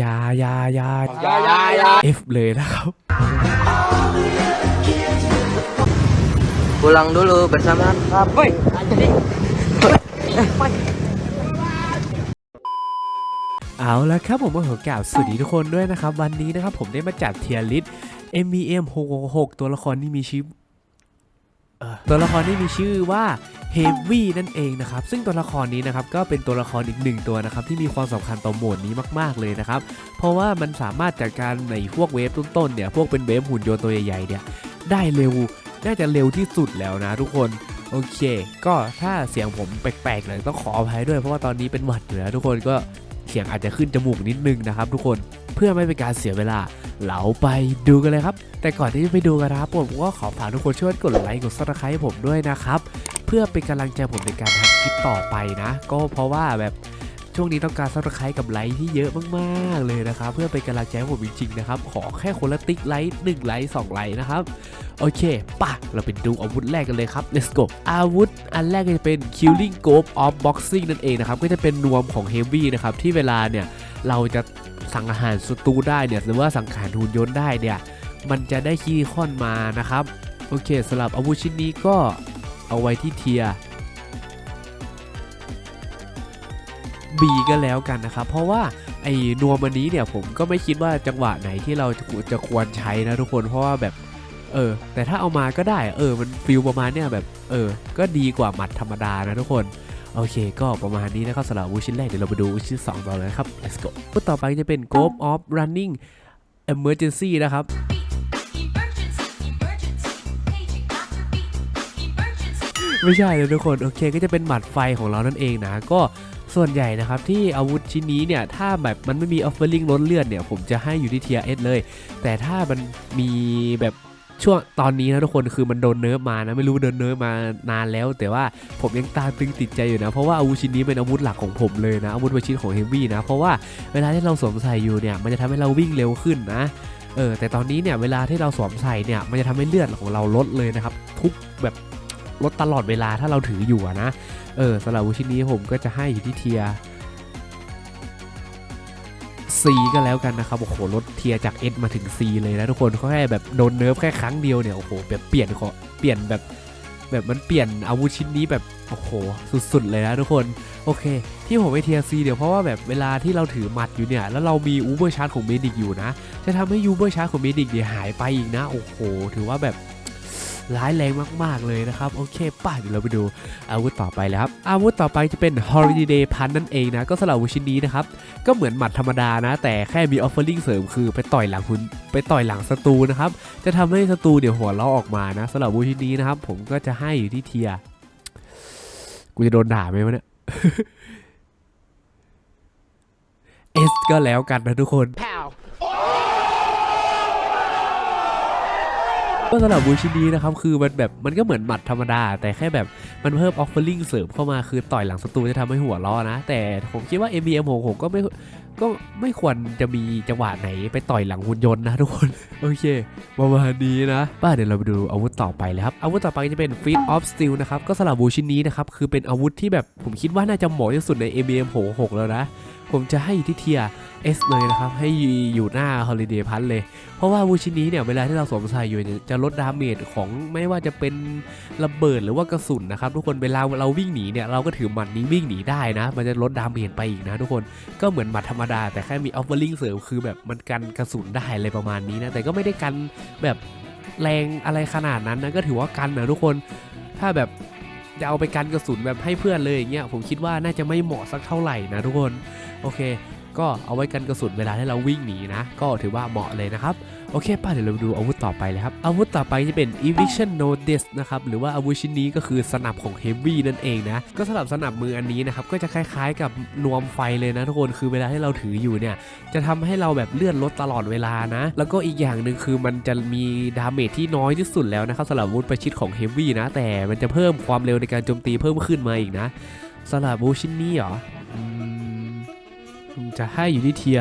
อยาอยาอยาอย่าอย่าอย่า F เลยนะครับ Pulang dulu bersama Woi, jadi เอาละครับผมก็ขอกล่าวสวัสดีทุกคนด้วยนะครับ วันนี้นะครับผมได้มาจัดเทียร์ลิส MVM 666ตัวละครที่มีชื่อเอ่อ ตัวละครที่มีชื่อว่า Heavy นั่นเองนะครับ ซึ่งตัวละครนี้นะครับก็เป็นตัวละครอีกหนึ่งตัวนะครับที่มีความสำคัญต่อโหมดนี้มาก ๆ เลยนะครับ เพราะว่ามันสามารถจัดการในพวกเวฟต้นๆเนี่ยพวกเป็นเวฟหุ่นยนต์ตัวใหญ่ๆเนี่ยได้เร็วน่าจะเร็วที่สุดแล้วนะทุกคนโอเค ก็ถ้าเสียงผมแปลกๆหน่อยต้องขออภัยด้วยเพราะว่าตอนนี้เป็นหวัดอยู่นะทุกคนก็ เสียงอาจจะขึ้นจมูกนิดนึงนะครับ ทุกคนเพื่อไม่เป็นการเสียเวลาเราไปดูกันเลยครับ แต่ก่อนที่จะไปดูกันนะครับผมก็ขอฝากทุกคนช่วยกดไลค์กดซับสไครต์ผมด้วยนะครับ เพื่อเป็นกำลังใจผมในการทำคลิปต่อไปนะ ก็เพราะว่าแบบ ช่วงนี้ต้องการซับสไครต์กับไลค์ที่เยอะมากๆเลยนะครับ เพื่อเป็นกำลังใจให้ผมจริงๆนะครับ ขอแค่คนละติ๊กไลค์หนึ่งไลค์สองไลค์นะครับ โอเคป่ะ เราไปดูอาวุธแรกกันเลยครับ let's go อาวุธอันแรกก็จะเป็น killing scope of boxing นั่นเองนะครับ ก็จะเป็นนวมของ heavy นะครับ ที่เวลาเนี่ย เราจะสั่งอาหารศัตรูได้เนี่ยหรือว่าสั่งหารหุ่นยนต์ได้เนี่ยมันจะได้คีย์คอนมานะครับ โอเคสำหรับอาวุธชิ้นนี้ก็เอาไว้ที่เทีย B ก็แล้วกันนะครับเพราะว่าไอ้นวมอันนี้เนี่ยผมก็ไม่คิดว่าจังหวะไหนที่เราจะจะควรใช้นะทุกคนเพราะว่าแบบเออแต่ถ้าเอามาก็ได้เออมันฟิลประมาณเนี้ยแบบเออก็ดีกว่าหมัดธรรมดานะทุกคนโอเค ก็ประมาณนี้นะครับสำหรับวุธชิ้นแรกเดี๋ยวเราไปดูวุธชิ้นสองต่อเลยครับ let's go วุธต่อไปจะเป็น Ghost of Running Emergency นะครับไม่ใช่เลยทุกคน โอเคก็จะเป็นหมัดไฟของเรานั่นเองนะ ก็ ส่วนใหญ่นะครับที่อาวุธชิ้นนี้เนี่ยถ้าแบบมันไม่มีออฟเฟอร์ลิงลดเลือดเนี่ยผมจะให้อยู่ที่เทียเอสเลย แต่ถ้ามันมีแบบช่วงตอนนี้นะทุกคนคือมันโดนเนิร์ฟมานะไม่รู้โดนเนิร์ฟมานานแล้ว แต่ว่าผมยังตาตึงติดใจอยู่นะ เพราะว่าอาวุธชิ้นนี้เป็นอาวุธหลักของผมเลยนะอาวุธประชิดของเฮฟวี่นะ เพราะว่าเวลาที่เราสวมใส่อยู่เนี่ยมันจะทำให้เราวิ่งเร็วขึ้นนะเออแต่ตอนนี้เนี่ยเวลาที่เราสวมใส่เนี่ยมันจะทำให้เลือดของเราลดเลยนะครับทุกแบบลดตลอดเวลาถ้าเราถืออยู่นะ เออสำหรับวุชิ้นนี้ผมก็จะให้อยู่ที่เทียร์ C ก็แล้วกันนะครับโอ้โหลดเทียจาก S มาถึง C เลยนะทุกคนเขาแค่แบบโดนเนิร์ฟแค่ครั้งเดียวเนี่ยโอ้โหแบบเปลี่ยนขอเปลี่ยนแบบแบบมันเปลี่ยนอาวุธชิ้นนี้แบบโอ้โหสุดๆเลยนะทุกคนโอเค ที่ผมไปเทียร์ C เดี๋ยวเพราะว่าแบบเวลาที่เราถือหมัดอยู่เนี่ยแล้วเรามีอูเบอร์ชาร์จของเมดิกอยู่นะ จะทำให้ยูเบอร์ชาร์จของเมดิกเนี่ยหายไปอีกนะโอ้โห ถือว่าแบบ ร้ายแรงมากๆเลยนะครับ โอเคป่ะเดี๋ยวเราไปดูอาวุธต่อไปแล้วครับ อาวุธต่อไปจะเป็น Holiday Pun นั่นเองนะ ก็สำหรับวุชินนี้นะครับ ก็เหมือนหมัดธรรมดานะ แต่แค่มี offering เสริมคือไปต่อยหลังคุณไปต่อยหลังศัตรูนะครับ จะทำให้ศัตรูเดี๋ยวหัวเราะออกมานะสำหรับวุชินนี้นะครับ ผมก็จะให้อยู่ที่เทียกูจะโดนด่าไหมวะเนี่ย S ก็แล้วกันนะทุกคน ก็สำหรับบูชินี้นะครับคือมันแบบมันก็เหมือนหมัดธรรมดา แต่แค่แบบมันเพิ่มออฟเฟอร์ลิงเสริมเข้ามาคือต่อยหลังศัตรูจะทำให้หัวล้อนะ แต่ผมคิดว่า MBM ของผมก็ไม่ ก็ไม่ควรจะมีจังหวะไหนไปต่อยหลังหุ่นยนต์นะทุกคน โอเคประมาณนี้นะป้าเดี๋ยวเราไปดูอาวุธต่อไปเลยครับอาวุธต่อไปจะเป็น Feet of Steel นะครับก็สำหรับบูชินี้นะครับคือเป็นอาวุธที่แบบผมคิดว่าน่าจะเหมาะที่สุดใน MBM 66แล้วนะผมจะให้ที่เทียร์ S เลยนะครับ ให้อยู่หน้า Holiday p u n เลย เพราะว่าอาวูชินนี้เนี่ยเวลาที่เราสวมใส่อยู่จะลดดาเมจของไม่ว่าจะเป็นระเบิดหรือว่ากระสุนนะครับ ทุกคนเวลาเราวิ่งหนีเนี่ยเราก็ถือหมัดนี้วิ่งหนีได้นะ มันจะลดดาเมจไปอีกนะทุกคนก็เหมือนหมัดธรรมดา แต่แค่มีออฟเวอร์ลิงเสริมคือแบบมันกันกระสุนได้อะไรประมาณนี้นะ แต่ก็ไม่ได้กันแบบแรงอะไรขนาดนั้นนะก็ถือว่ากันนะทุกคนถ้าแบบจะเอาไปกันกระสุนแบบให้เพื่อนเลยอย่างเงี้ยผมคิดว่าน่าจะไม่เหมาะสักเท่าไหร่นะทุกคนโอเค ก็เอาไว้กันกระสุนเวลาที่เราวิ่งหนีนะ ก็ถือว่าเหมาะเลยนะครับ โอเคป่ะเดี๋ยวเราดูอาวุธต่อไปเลยครับ อาวุธต่อไปจะเป็น eviction notice นะครับ หรือว่าอาวุธชิ้นนี้ก็คือสนับของ heavy นั่นเองนะ ก็สำหรับสนับมืออันนี้นะครับ ก็จะคล้ายๆกับนวมไฟเลยนะทุกคน คือเวลาที่เราถืออยู่เนี่ย จะทำให้เราแบบเลื่อนลดตลอดเวลานะ แล้วก็อีกอย่างหนึ่งคือมันจะมีดาเมจที่น้อยที่สุดแล้วนะครับสำหรับอาวุธประชิดของ heavy นะ แต่มันจะเพิ่มความเร็วในการโจมตีเพิ่มขึ้นมาอีกนะสำหรับอาวุธชิ้นนี้เหรอจะให้อยู่ที่เทีย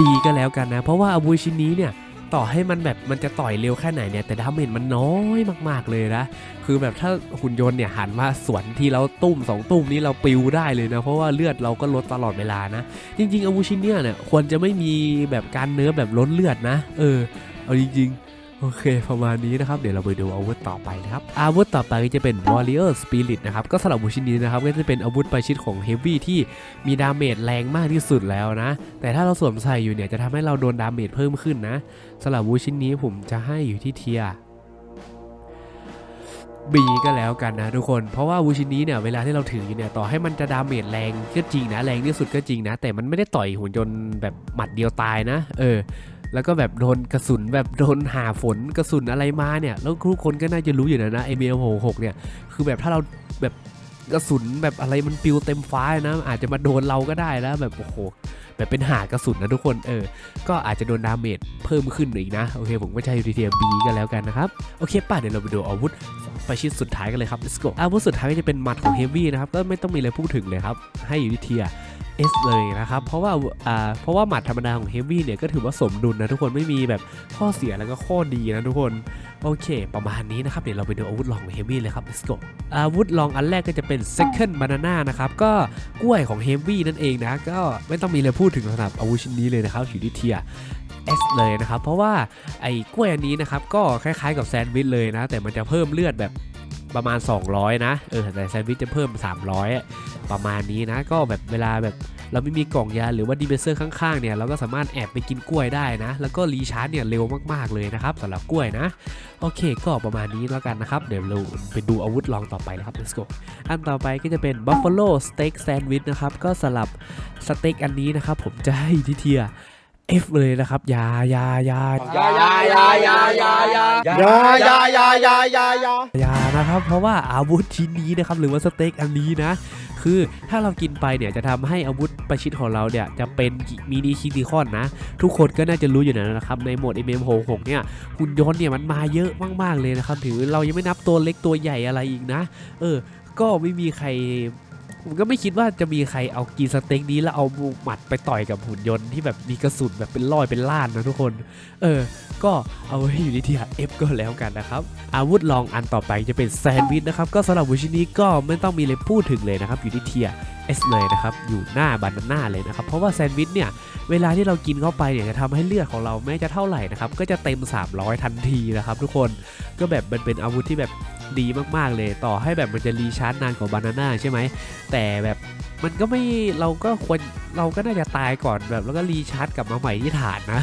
ดีก็แล้วกันนะ เพราะว่าอาวุธชิ้นนี้เนี่ย ต่อให้มันแบบมันจะต่อยเร็วแค่ไหนเนี่ยแต่ดาเมจมันน้อยมากๆเลยนะ คือแบบถ้าหุ่นยนต์เนี่ยหันมาสวนที่เราตุ้มสองตุ้มนี้เราปิวได้เลยนะ เพราะว่าเลือดเราก็ลดตลอดเวลานะ จริง ๆอาวุชินเนี่ยเนี่ยควรจะไม่มีแบบการเนื้อแบบล้นเลือดนะ เออ เอาจริง ๆ โอเคประมาณนี้นะครับ เดี๋ยวเราไปดูอาวุธต่อไปนะครับ อาวุธต่อไปก็จะเป็น Warrior Spirit นะครับ ก็สำหรับอาวุธชิ้นนี้นะครับ ก็จะเป็นอาวุธประชิดของ Heavy ที่มีดาเมจแรงมากที่สุดแล้วนะ แต่ถ้าเราสวมใส่อยู่เนี่ยจะทำให้เราโดนดาเมจเพิ่มขึ้นนะสำหรับอาวุธชิ้นนี้ผมจะให้อยู่ที่เทียบีก็แล้วกันนะทุกคน เพราะว่าอาวูชินนี้เนี่ยเวลาที่เราถืออยู่เนี่ยต่อให้มันจะดาเมจแรงก็จริงนะแรงที่สุดก็จริงนะ แต่มันไม่ได้ต่อยหุ่นยนต์แบบหมัดเดียวตายนะ เออ แล้วก็แบบโดนกระสุนแบบโดนหาฝนกระสุนอะไรมาเนี่ย แล้วทุกคนก็น่าจะรู้อยู่นะนะเอเมลหกเนี่ย คือแบบถ้าเราแบบกระสุนแบบอะไรมันปิวเต็มฟ้านะ อาจจะมาโดนเราก็ได้นะแบบโอ้โหแบบเป็นหากระสุนนะทุกคนเออ ก็อาจจะโดนดาเมจเพิ่มขึ้นอีกนะ โอเคผมก็ใช้ยูทีเทียบีกันแล้วกันนะครับ โอเคป่ะเดี๋ยวเราไปดูอาวุธไปชิ้นสุดท้ายกันเลยครับ let's go อาวุธสุดท้ายก็จะเป็นหมัดของ Heavy นะครับ ก็ไม่ต้องมีอะไรพูดถึงเลยครับ ให้อยู่ที่เทีย S เลยนะครับ เพราะว่าอ่าเพราะว่าหมัดธรรมดาของ Heavy เนี่ยก็ถือว่าสมดุลนะทุกคนไม่มีแบบข้อเสียแล้วก็ข้อดีนะทุกคนโอเค ประมาณนี้นะครับ เดี๋ยวเราไปดูอาวุธลองของ Heavy เลยครับ let's go อาวุธลองอันแรกก็จะเป็น second banana นะครับ ก็กล้วยของ Heavy นั่นเองนะ ก็ไม่ต้องมีอะไรพูดถึงสำหรับอาวุธชิ้นนี้เลยนะครับอยู่ที่เทีย S เลยนะครับ เพราะว่าไอ้กล้วยอันนี้นะครับ ก็คล้ายๆกับแซนด์วิชเลยนะ แต่มันจะเพิ่มเลือดแบบประมาณ 200 นะ เออแต่แซนด์วิชจะเพิ่ม 300อะ ประมาณนี้นะ ก็แบบเวลาแบบเราไม่มีกล่องยาหรือว่าดีเบเซอร์ข้างๆเนี่ยเราก็สามารถแอบไปกินกล้วยได้นะ แล้วก็รีชาร์จเนี่ยเร็วมากๆเลยนะครับสำหรับกล้วยนะ โอเคก็ประมาณนี้แล้วกันนะครับเดี๋ยวเราไปดูอาวุธลองต่อไปเลยครับ let's go อันต่อไปก็จะเป็น Buffalo Steak Sandwich นะครับก็สลับสเต็กอันนี้นะครับผมจะให้ทีเทีย F เลยนะครับยายายายายายายายายายายายายายายายานะครับ เพราะว่าอาวุธชิ้นนี้นะครับหรือว่าสเต็กอันนี้นะ คือถ้าเรากินไปเนี่ยจะทำให้อาวุธประชิดของเราเนี่ยจะเป็นมินิคิติคอนนะ ทุกคนก็น่าจะรู้อยู่แล้วนะครับ ในโหมด MM66 เนี่ยหุ่นยนต์เนี่ยมันมาเยอะมากๆเลยนะครับ ถือเรายังไม่นับตัวเล็กตัวใหญ่อะไรอีกนะ เออ ก็ไม่มีใคร ผมก็ไม่คิดว่าจะมีใครเอากินสเต็กนี้แล้วเอาหมัดไปต่อยกับหุ่นยนต์ที่แบบมีกระสุนแบบเป็นร้อยเป็นล้านนะทุกคน เออ ก็เอาไว้อยู่ในที่ F ก็แล้วกันนะครับ อาวุธลองอันต่อไปจะเป็นแซนด์วิชนะครับ ก็สำหรับวุชิ้นนี้ก็ไม่ต้องมีอะไรพูดถึงเลยนะครับ อยู่ที่เทีย S เลยนะครับ อยู่หน้าบานาน่าเลยนะครับ เพราะว่าแซนด์วิชเนี่ย เวลาที่เรากินเข้าไปเนี่ยจะทำให้เลือดของเราไม่จะเท่าไหร่นะครับ ก็จะเต็ม 300 ทันทีนะครับทุกคน ก็แบบมันเป็นอาวุธที่แบบ ดีมากๆเลย ต่อให้แบบมันจะรีชาร์จนานกว่าบานาน่าใช่ไหม แต่แบบมันก็ไม่เราก็ควรเราก็น่าจะตายก่อนแบบแล้วก็รีชาร์จกลับมาใหม่ที่ฐานนะ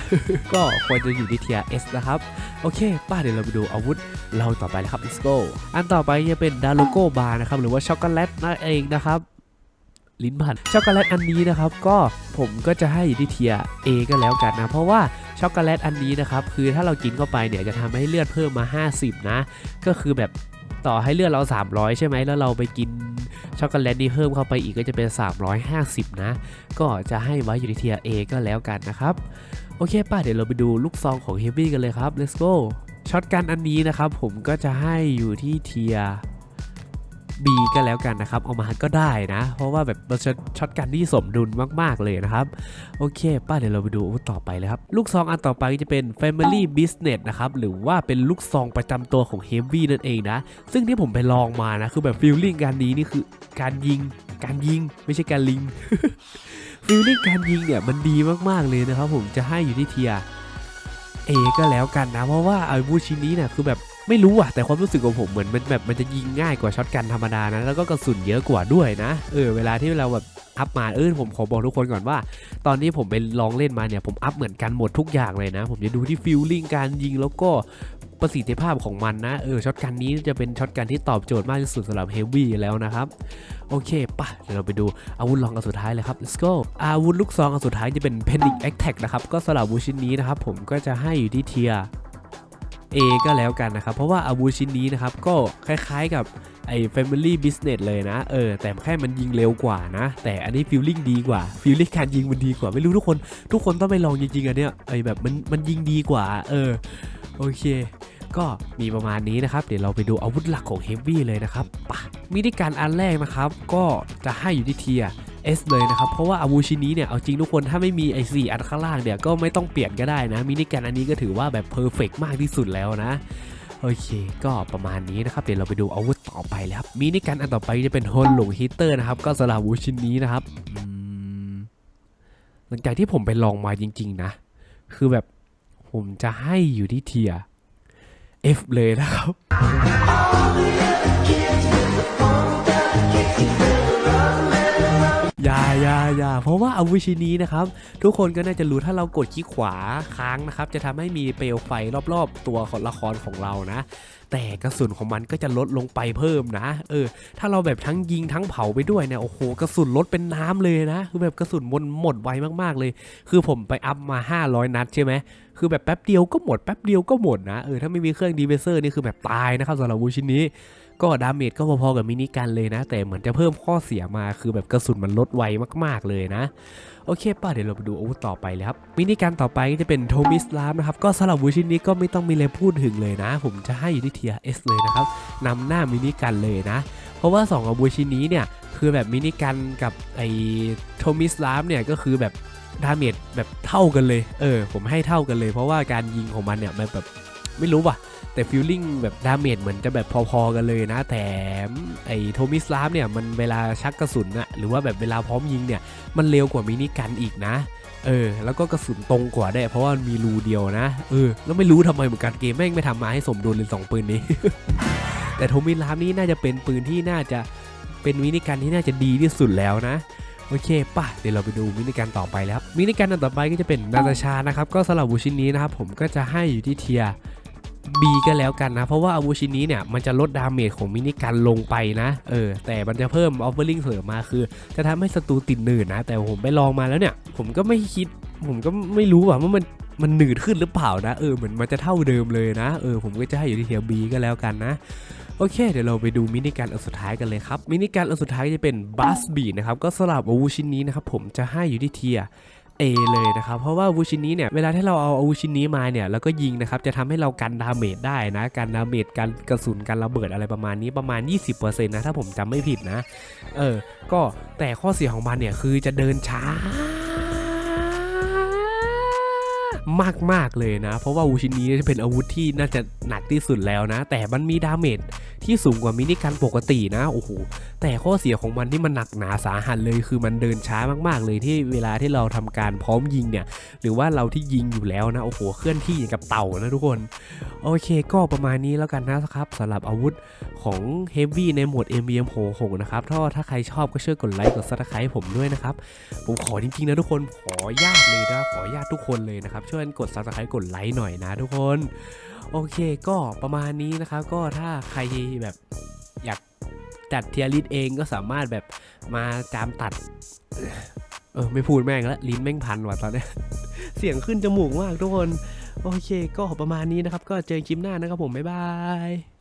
ก็ควรจะอยู่ที่เทีย S นะครับ โอเค ป้าเดี๋ยวเราไปดูอาวุธเราต่อไปเลยครับ let's go อันต่อไปจะเป็นดา l โกบาร์นะครับ หรือว่าช็อกโกแลตนั่นเองนะครับลิ้นผัดช็อกโกแลตอันนี้นะครับก็ผมก็จะให้อยู่ที่เทีย A ก็แล้วกันนะ เพราะว่าช็อกโกแลตอันนี้นะครับคือถ้าเรากินเข้าไปเนี่ยจะทำให้เลือดเพิ่มมา 50 นะ ก็คือแบบ ต่อให้เลือดเรา 300 ใช่ไหมแล้วเราไปกินช็อกโกแลตนี้เพิ่มเข้าไปอีกก็จะเป็น 350 นะ ก็จะให้ไว้อยู่ที่เทีย A ก็แล้วกันนะครับ โอเคป้าเดี๋ยวเราไปดูลูกซองของเฮฟวี่กันเลยครับ let's go ช็อตกันอันนี้นะครับผมก็จะให้อยู่ที่เทีย B ก็แล้วกันนะครับ เอามาก็ได้นะ เพราะว่าแบบมันช็อตช็อตกันที่สมดุลมาก ๆ เลยนะครับ โอเค ป้าเดี๋ยวเราไปดูอาวุธต่อไปเลยครับ ลูกซองอันต่อไปจะเป็น Family Business นะครับ หรือว่าเป็นลูกซองประจำตัวของ Heavy นั่นเองนะ ซึ่งที่ผมไปลองมานะ คือแบบฟีลลิ่งการนี้นี่คือการยิงการยิงไม่ใช่การลิงฟีลลิ่งการยิงเนี่ยมันดีมากๆเลยนะครับผมจะให้อยู่ที่เทียเอก็แล้วกันนะ เพราะว่าอาวุธชิ้นนี้เนี่ยคือแบบ ไม่รู้อะแต่ความรู้สึกของผมเหมือนมันแบบมันจะยิงง่ายกว่าช็อตกันธรรมดานะแล้วก็กระสุนเยอะกว่าด้วยนะเออเวลาที่เราแบบอัพมาเออผมขอบอกทุกคนก่อนว่า ตอนนี้ผมไปลองเล่นมาเนี่ยผมอัพเหมือนกันหมดทุกอย่างเลยนะ ผมจะดูที่ฟิลลิ่งการยิงแล้วก็ประสิทธิภาพของมันนะเออช็อตกันนี้จะเป็นช็อตกันที่ตอบโจทย์มากที่สุดสำหรับเฮฟวี่แล้วนะครับ โอเคป่ะเดี๋ยวเราไปดูอาวุธลองอันสุดท้ายเลยครับ let's go อาวุธลูกซองอันสุดท้ายจะเป็น Panic Attack นะครับ ก็สำหรับวุธชิ้นนี้นะครับผมก็จะให้อยู่ที่เทีย A ก็แล้วกันนะครับ เพราะว่าอาวุธชิ้นนี้นะครับ ก็คล้ายๆกับไอ้ Family Business เลยนะ เออ แต่แค่มันยิงเร็วกว่านะ แต่อันนี้ฟีลลิ่งดีกว่าฟีลลิ่งการยิงมันดีกว่า ไม่รู้ทุกคน ทุกคนต้องไปลองจริงๆอันเนี้ยไอ้แบบมันมันยิงดีกว่า เออ โอเค ก็มีประมาณนี้นะครับ เดี๋ยวเราไปดูอาวุธหลักของ Heavy เลยนะครับปะมีด้การอันแรกนะครับ ก็จะให้อยู่ที่เทีย S เลยนะครับ เพราะว่าอาวุธชิ้นนี้เนี่ย เอาจริงทุกคนถ้าไม่มีไอ้สี่อันข้างล่างเนี่ย ก็ไม่ต้องเปลี่ยนก็ได้นะ มินิกันอันนี้ก็ถือว่าแบบเพอร์เฟกมากที่สุดแล้วนะโอเค ก็ประมาณนี้นะครับ เดี๋ยวเราไปดูอาวุธต่อไปเลยครับมินิกันอันต่อไปจะเป็นฮอนหลงฮีเตอร์นะครับ ก็สำหรับอาวุธชิ้นนี้นะครับหลังจากที่ผมไปลองมาจริง ๆ นะ คือแบบผมจะให้อยู่ที่เทีย F เลยนะครับ อย่าอย่าอย่าเพราะว่าอาวุธชิ้นนี้นะครับ ทุกคนก็น่าจะรู้ถ้าเรากดคลิกขวาค้างนะครับ จะทำให้มีเปลวไฟรอบๆ ตัวของละครของเรานะ แต่กระสุนของมันก็จะลดลงไปเพิ่มนะ เออ ถ้าเราแบบทั้งยิงทั้งเผาไปด้วยเนี่ยโอ้โหกระสุนลดเป็นน้ำเลยนะ คือแบบกระสุนหมดหมดไวมากๆเลย คือผมไปอัพมา 500 นัดใช่ไหมคือแบบแป๊บเดียวก็หมดแป๊บเดียวก็หมดนะเออถ้าไม่มีเครื่องดีเวเซอร์นี่คือแบบตายนะครับสำหรับอาวุธชิ้นนี้ ก็ดาเมจก็พอๆกับมินิกันเลยนะ แต่เหมือนจะเพิ่มข้อเสียมาคือแบบกระสุนมันลดไวมากๆเลยนะ โอเคป่ะเดี๋ยวเราไปดูอาวุธต่อไปเลยครับมินิกันต่อไปก็จะเป็นโทมิสลามนะครับก็สำหรับวุธชิ้นนี้ก็ไม่ต้องมีอะไรพูดถึงเลยนะ ผมจะให้อยู่ที่เทียเอสเลยนะครับนำหน้ามินิกันเลยนะ เพราะว่า2อาวุธชิ้นนี้เนี่ยคือแบบมินิกันกับไอโทมิสลามเนี่ยก็คือแบบดาเมจแบบเท่ากันเลย เออ ผมให้เท่ากันเลย เพราะว่าการยิงของมันเนี่ยมันแบบ ไม่รู้ว่ะ แต่ฟิลลิ่งแบบดาเมจเหมือนจะแบบพอๆกันเลยนะแต่ไอ้โทมิสลามเนี่ยมันเวลาชักกระสุนอะหรือว่าแบบเวลาพร้อมยิงเนี่ย มันเร็วกว่ามินิกันอีกนะเออแล้วก็กระสุนตรงกว่าได้เพราะว่ามันมีรูเดียวนะเออแล้วไม่รู้ทำไมเหมือนกันเกมแม่งไม่ทำมาให้สมดุลเลยสองปืนนี้ แต่โทมิสลามนี่น่าจะเป็นปืนที่น่าจะเป็นมินิกันที่น่าจะดีที่สุดแล้วนะโอเคป่ะเดี๋ยวเราไปดูมินิกันต่อไปแล้วมินิกันอันต่อไปก็จะเป็นนาตาชานะครับก็สำหรับอาวุธชิ้นนี้นะครับผมก็จะให้อยู่ที่เทีย B ก็แล้วกันนะ เพราะว่าอาวุธชิ้นนี้เนี่ยมันจะลดดาเมจของมินิกันลงไปนะเออแต่มันจะเพิ่มออฟเฟอร์ลิงเสริมมาคือ จะทำให้ศัตรูติดหนืดนะ แต่ผมไปลองมาแล้วเนี่ย ผมก็ไม่คิด ผมก็ไม่รู้ว่ามันมันหนืดขึ้นหรือเปล่านะเออเหมือนมันจะเท่าเดิมเลยนะเออผมก็จะให้อยู่ที่เทีย B ก็แล้วกันนะโอเค เดี๋ยวเราไปดูมินิการอันสุดท้ายกันเลยครับ มินิการอันสุดท้ายจะเป็นบัสบีนะครับ ก็สลับอาวุธชิ้นนี้นะครับ ผมจะให้อยู่ที่เทีย A เลยนะครับเพราะว่าอาวุธชิ้นนี้เนี่ยเวลาที่เราเอาอาวุธชิ้นนี้มาเนี่ยแล้วก็ยิงนะครับจะทำให้เรากันดาเมจได้นะการดาเมจการกระสุนการระเบิดอะไรประมาณนี้ประมาณ 20%นะถ้าผมจำไม่ผิดนะเออก็แต่ข้อเสียของมันเนี่ยคือจะเดินช้า มากๆเลยนะ เพราะว่าอาวุธชิ้นนี้จะเป็นอาวุธที่น่าจะหนักที่สุดแล้วนะ แต่มันมีดาเมจที่สูงกว่ามินิกันปกตินะโอ้โหแต่ข้อเสียของมันที่มันหนักหนาสาหัสเลยคือมันเดินช้ามากๆ เลยที่เวลาที่เราทำการพร้อมยิงเนี่ย หรือว่าเราที่ยิงอยู่แล้วนะโอ้โหเคลื่อนที่อย่างกับเต่านะทุกคน โอเคก็ประมาณนี้แล้วกันนะครับสำหรับอาวุธของ Heavy ในโหมด MBM 6นะครับถ้าถ้าใครชอบก็ช่วยกดไลค์กด Subscribe ให้ผมด้วยนะครับผมขอจริงๆนะทุกคนขอญาตเลยนะขอญาตทุกคนเลยนะครับช่วยกันกด Subscribe กดไลค์หน่อยนะทุกคน โอเคก็ประมาณนี้นะครับ ก็ถ้าใครแบบอยากจัดเทียริสเองก็สามารถแบบมาจามตัด เออไม่พูดแม่งแล้วลิ้นแม่งพันว่ะตอนเนี้ยเสียงขึ้นจมูกมากทุกคน โอเค ก็ประมาณนี้นะครับ ก็เจอคลิปหน้านะครับผม บ๊ายบาย